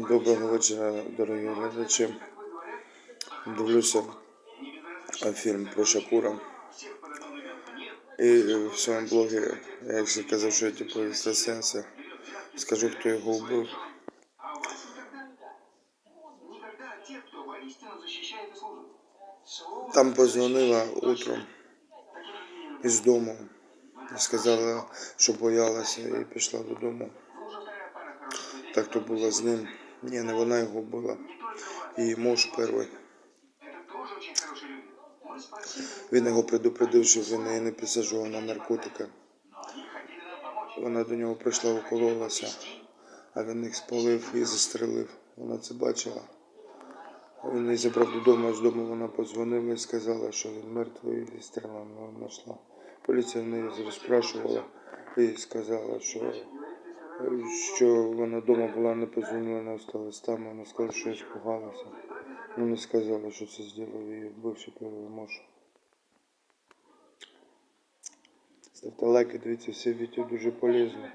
Доброго вечора, дорогі глядачі. Дивлюся е, фільм про Шакура. І в своєму блогі я якщо казав, що я типу екстрасенси, скажу, хто його вбив. Там позвонила утром із дому сказала, що боялася і пішла додому. Так то було з ним. Ні, не вона його вбила. І муж перший. Він його предупредив, що він її не підсаджував на наркотики. Вона до нього прийшла, укололася, а він їх спалив і застрелив. Вона це бачила. Він її забрав додому, з дому вона подзвонила і сказала, що він мертвий і стрілами знайшла. Поліція в неї розпрашувала і сказала, що, що вона вдома була, не позвонила, не осталась там. Вона сказала, що я спугалася. Не сказала, що це зробив її бивший муж. Ставте лайки, дивіться все відео дуже полезно.